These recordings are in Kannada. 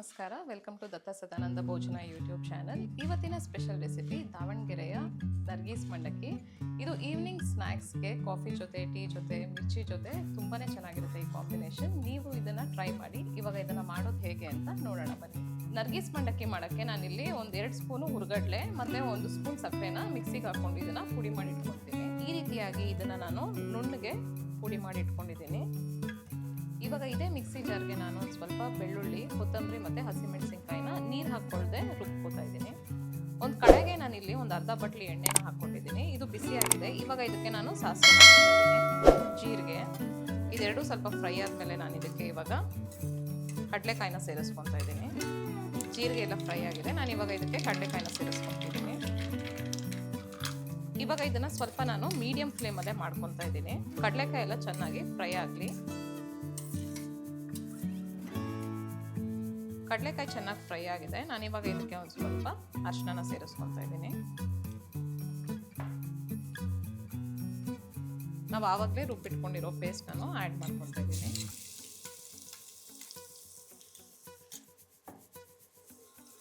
ನಮಸ್ಕಾರ. Welcome to Datta Sadananda Bhojana YouTube channel ಇವತ್ತಿನ ಸ್ಪೆಷಲ್ ರೆಸಿಪಿ ದಾವಣಗೆರೆಯ ನರ್ಗೀಸ್ ಮಂಡಕ್ಕಿ. ಇದು ಈವ್ನಿಂಗ್ ಸ್ನ್ಯಾಕ್ಸ್ಗೆ ಕಾಫಿ ಜೊತೆ ಟೀ ಜೊತೆ, ಮಿರ್ಚಿ ಜೊತೆ ತುಂಬಾ ಚೆನ್ನಾಗಿರುತ್ತೆ ಈ ಕಾಂಬಿನೇಷನ್ ನೀವು ಇದನ್ನು ಟ್ರೈ ಮಾಡಿ, ಇವಾಗ ಇದನ್ನು ಮಾಡೋದು ಹೇಗೆ ಅಂತ ನೋಡೋಣ ಬನ್ನಿ. ನರ್ಗೀಸ್ ಮಂಡಕ್ಕಿ ಮಾಡೋಕ್ಕೆ ನಾನಿಲ್ಲಿ ಒಂದು ಎರಡು ಸ್ಪೂನು ಹುರ್ಗಡ್ಲೆ ಮತ್ತು ಒಂದು ಸ್ಪೂನ್ ಸಕ್ಕರೆನ ಮಿಕ್ಸಿಗೆ ಹಾಕ್ಕೊಂಡು ಇದನ್ನು ಪುಡಿ ಮಾಡಿ ಇಟ್ಕೊಳ್ತೀನಿ ಈ ರೀತಿಯಾಗಿ ಇದನ್ನು ನಾನು ನುಣ್ಣಗೆ ಪುಡಿ ಮಾಡಿ ಇಟ್ಕೊಂಡಿದ್ದೀನಿ ಇವಾಗ ಇದೇ ಮಿಕ್ಸಿ ಜಾರ್ಗೆ ನಾನು ಸ್ವಲ್ಪ ಬೆಳ್ಳುಳ್ಳಿ, ಕೊತ್ತಂಬರಿ ಮತ್ತು ಹಸಿಮೆಣಸಿನ್ಕಾಯಿನ ನೀರು ಹಾಕ್ಕೊಳ್ದೆ ರುಬ್ಕೋತಾ ಇದ್ದೀನಿ. ಒಂದು ಕಡೆಗೆ ನಾನು ಇಲ್ಲಿ ಒಂದು ಅರ್ಧ ಬಟ್ಲಿ ಎಣ್ಣೆನ ಹಾಕ್ಕೊಂಡಿದ್ದೀನಿ. ಇದು ಬಿಸಿಯಾಗಿದೆ. ಇವಾಗ ಇದಕ್ಕೆ ನಾನು ಸಾಸಿವೆ ಜೀರಿಗೆ. ಇದೆರಡು ಸ್ವಲ್ಪ ಫ್ರೈ ಆದಮೇಲೆ ನಾನು ಇದಕ್ಕೆ ಇವಾಗ ಕಡಲೆಕಾಯಿನ ಸೇರಿಸ್ಕೊತಾ ಇದ್ದೀನಿ. ಜೀರಿಗೆ ಎಲ್ಲ ಫ್ರೈ ಆಗಿದೆ. ನಾನು ಇವಾಗ ಇದಕ್ಕೆ ಕಡಲೆಕಾಯಿನ ಸೇರಿಸ್ಕೊತಿದ್ದೀನಿ. ಇವಾಗ ಇದನ್ನು ಸ್ವಲ್ಪ ನಾನು ಮೀಡಿಯಂ ಫ್ಲೇಮಲ್ಲೇ ಮಾಡ್ಕೊತಾ ಇದ್ದೀನಿ. ಕಡಲೆಕಾಯಿ ಎಲ್ಲ ಚೆನ್ನಾಗಿ ಫ್ರೈ ಆಗಲಿ. ಕಡಲೆಕಾಯಿ ಚೆನ್ನಾಗಿ ಫ್ರೈ ಆಗಿದೆ. ನಾನು ಇವಾಗ ಇದಕ್ಕೆ ಒಂದು ಸ್ವಲ್ಪ ಅರ್ಶಿನ ಸೇರಿಸ್ಕೊಳ್ತಾ ಇದ್ದೀನಿ. ನಾವು ಆವಾಗಲೇ ರುಬ್ಬಿಟ್ಕೊಂಡಿರೋ ಪೇಸ್ಟ್ ನಾನು ಆ್ಯಡ್ ಮಾಡ್ಕೊತಾ ಇದ್ದೀನಿ.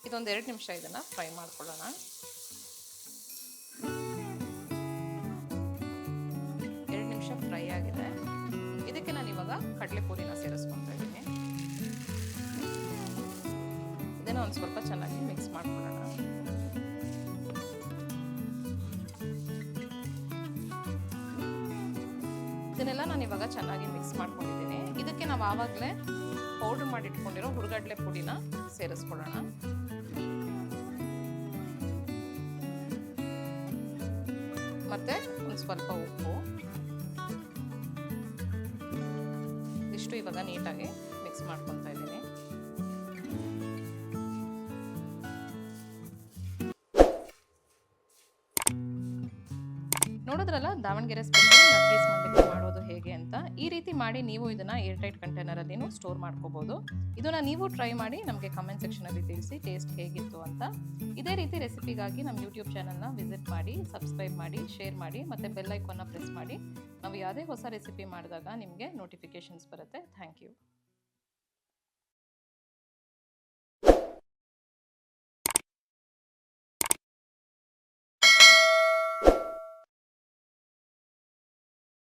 ಇದೊಂದು ಎರಡು ನಿಮಿಷ ಇದನ್ನು ಫ್ರೈ ಮಾಡ್ಕೊಳ್ಳೋಣ. ಎರಡು ನಿಮಿಷ ಫ್ರೈ ಆಗಿದೆ. ಇದಕ್ಕೆ ನಾನು ಇವಾಗ ಕಡಲೆ ಪುರಿನ ಸೇರಿಸ್ಕೊತಾ ಇದ್ದೀನಿ. ಇದನ್ನು ಒಂದು ಸ್ವಲ್ಪ ಚೆನ್ನಾಗಿ ಮಿಕ್ಸ್ ಮಾಡ್ಕೊಳ್ಳೋಣ. ಇದನ್ನೆಲ್ಲ ನಾನು ಇವಾಗ ಚೆನ್ನಾಗಿ ಮಿಕ್ಸ್ ಮಾಡ್ಕೊಂಡಿದ್ದೀನಿ. ಇದಕ್ಕೆ ನಾವು ಆವಾಗಲೇ ಪೌಡ್ರ್ ಮಾಡಿಟ್ಕೊಂಡಿರೋ ಹುಡುಗಡ್ಲೆ ಪುಡಿನ ಸೇರಿಸ್ಕೊಳ್ಳೋಣ. ಮತ್ತೆ ಒಂದು ಸ್ವಲ್ಪ ಉಪ್ಪು. ಇಷ್ಟು ಇವಾಗ ನೀಟಾಗಿ ಮಿಕ್ಸ್ ಮಾಡ್ಕೊತಾ ಇದ್ದೀನಿ. ನೋಡಿದ್ರಲ್ಲ, ದಾವಣಗೆರೆ ಸ್ಪೆಷಲ್ ಮಾಡೋದು ಹೇಗೆ ಅಂತ. ಈ ರೀತಿ ಮಾಡಿ ನೀವು ಇದನ್ನ ಏರ್ ಟೈಟ್ ಕಂಟೈನರಲ್ಲಿನೂ ಸ್ಟೋರ್ ಮಾಡ್ಕೋಬಹುದು ಇದನ್ನ ನೀವು ಟ್ರೈ ಮಾಡಿ ನಮಗೆ ಕಮೆಂಟ್ ಸೆಕ್ಷನಲ್ಲಿ ತಿಳಿಸಿ ಟೇಸ್ಟ್ ಹೇಗಿತ್ತು ಅಂತ. ಇದೇ ರೀತಿ ರೆಸಿಪಿಗಾಗಿ ನಮ್ಮ ಯೂಟ್ಯೂಬ್ ಚಾನಲ್ನ ವಿಸಿಟ್ ಮಾಡಿ ಸಬ್ಸ್ಕ್ರೈಬ್ ಮಾಡಿ ಶೇರ್ ಮಾಡಿ, ಮತ್ತೆ ಬೆಲ್ ಐಕಾನ್ನ ಪ್ರೆಸ್ ಮಾಡಿ. ನಾವು ಯಾವುದೇ ಹೊಸ ರೆಸಿಪಿ ಮಾಡಿದಾಗ ನಿಮಗೆ ನೋಟಿಫಿಕೇಶನ್ಸ್ ಬರುತ್ತೆ. Thank you